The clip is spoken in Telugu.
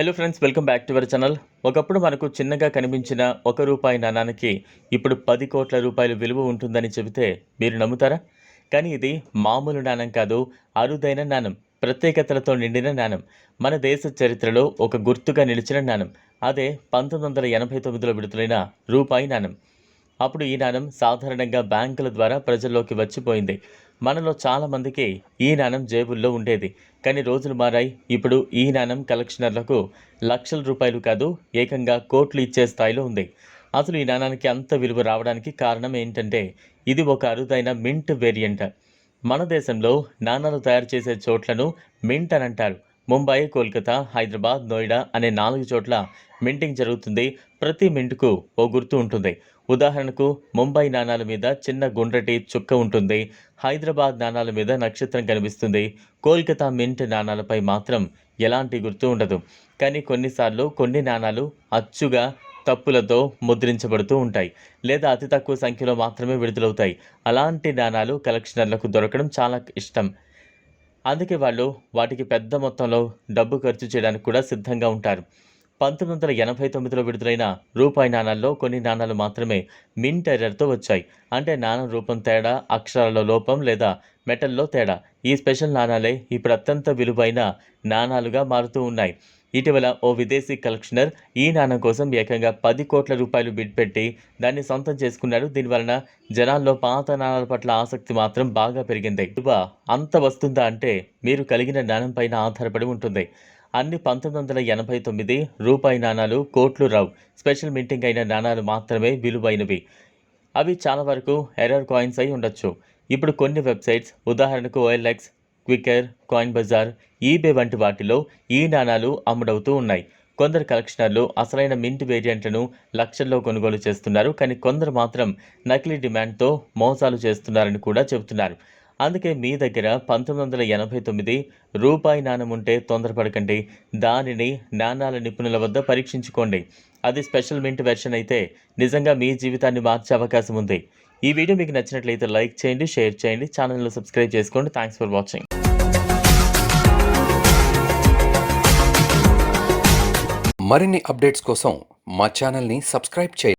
Hello friends welcome back to our channel ఒకప్పుడు మనకు చిన్నగా కనిపించిన ఒక రూపాయి నాణానికి ఇప్పుడు పది కోట్ల రూపాయలు విలువ ఉంటుందని చెబితే మీరు నమ్ముతారా? కానీ ఇది మామూలు నాణం కాదు అరుదైన నాణం ప్రత్యేకతలతో నిండిన నాణం. మన దేశ చరిత్రలో ఒక గుర్తుగా నిలిచిన నాణం. అదే పంతొమ్మిది వందల ఎనభై తొమ్మిదిలో విడుదలైన రూపాయి నాణం. అప్పుడు ఈ నాణం సాధారణంగా బ్యాంకుల ద్వారా ప్రజల్లోకి వచ్చిపోయింది. మనలో చాలామందికి ఈ నాణం జేబుల్లో ఉండేది. కానీ రోజులు మారాయి. ఇప్పుడు ఈ నాణం కలెక్షనర్లకు లక్షల రూపాయలు కాదు ఏకంగా కోట్లు ఇచ్చే స్థాయిలో ఉంది. అసలు ఈ నాణానికి అంత విలువ రావడానికి కారణం ఏంటంటే ఇది ఒక అరుదైన మింట్ వేరియంట్. మన దేశంలో నాణాలు తయారు చేసే చోట్లను మింట్ అని అంటారు. ముంబై కోల్కతా హైదరాబాద్ నోయిడా అనే నాలుగు చోట్ల మింటింగ్ జరుగుతుంది. ప్రతి మింట్కు ఓ గుర్తు ఉంటుంది. ఉదాహరణకు ముంబై నాణాల మీద చిన్న గుండ్రటి చుక్క ఉంటుంది. హైదరాబాద్ నాణాల మీద నక్షత్రం కనిపిస్తుంది. కోల్కతా మింట్ నాణాలపై మాత్రం ఎలాంటి గుర్తు ఉండదు. కానీ కొన్నిసార్లు కొన్ని నాణాలు అచ్చుగా తప్పులతో ముద్రించబడుతూ ఉంటాయి లేదా అతి తక్కువ సంఖ్యలో మాత్రమే విడుదలవుతాయి. అలాంటి నాణాలు కలెక్షనర్లకు దొరకడం చాలా ఇష్టం. అందుకే వాళ్ళు వాటికి పెద్ద మొత్తంలో డబ్బు ఖర్చు చేయడానికి కూడా సిద్ధంగా ఉంటారు. పంతొమ్మిది వందల ఎనభై తొమ్మిదిలో విడుదలైన రూపాయి నాణాల్లో కొన్ని నాణాలు మాత్రమే మింట్ ఎర్రర్తో వచ్చాయి. అంటే నాణం రూపం తేడా అక్షరాల లోపం లేదా మెటల్లో తేడా. ఈ స్పెషల్ నాణాలే ఇప్పుడు అత్యంత విలువైన నాణాలుగా మారుతూ ఉన్నాయి. ఇటీవల ఓ విదేశీ కలెక్షనర్ ఈ నాణం కోసం ఏకంగా పది కోట్ల రూపాయలు బిడ్ పెట్టి దాన్ని సొంతం చేసుకున్నాడు. దీనివలన జనాల్లో పాత నాణాల పట్ల ఆసక్తి మాత్రం బాగా పెరిగింది. అంత వస్తుందా అంటే మీరు కలిగిన నాణం పైన ఆధారపడి ఉంటుంది. అన్ని పంతొమ్మిది వందల ఎనభై తొమ్మిది రూపాయి నాణాలు కోట్లు రావు. స్పెషల్ మింటింగ్ అయిన నాణాలు మాత్రమే విలువైనవి. అవి చాలా వరకు ఎర్రర్ కాయిన్స్ అయి ఉండొచ్చు. ఇప్పుడు కొన్ని వెబ్సైట్స్ ఉదాహరణకు OLX Quikr Coin Bazaar eBay వంటి వాటిలో ఈ నాణాలు అమ్ముడవుతూ ఉన్నాయి. కొందరు కలెక్షనర్లు అసలైన మింట్ వేరియంట్లను లక్షల్లో కొనుగోలు చేస్తున్నారు. కానీ కొందరు మాత్రం నకిలీ డిమాండ్తో మోసాలు చేస్తున్నారని కూడా చెబుతున్నారు. అందుకే మీ దగ్గర పంతొమ్మిది వందల ఎనభై తొమ్మిది రూపాయి నాణం ఉంటే తొందరపడకండి. దానిని నాణాల నిపుణుల వద్ద పరీక్షించుకోండి. అది స్పెషల్ మింట్ వెర్షన్ అయితే నిజంగా మీ జీవితాన్ని మార్చే అవకాశం ఉంది. ఈ వీడియో మీకు నచ్చినట్లయితే లైక్ చేయండి షేర్ చేయండి ఛానల్ను సబ్స్క్రైబ్ చేసుకోండి. థ్యాంక్స్ ఫర్ వాచింగ్ మరిన్ని అప్డేట్స్ కోసం మా ఛానల్ని సబ్స్క్రైబ్ చేయండి.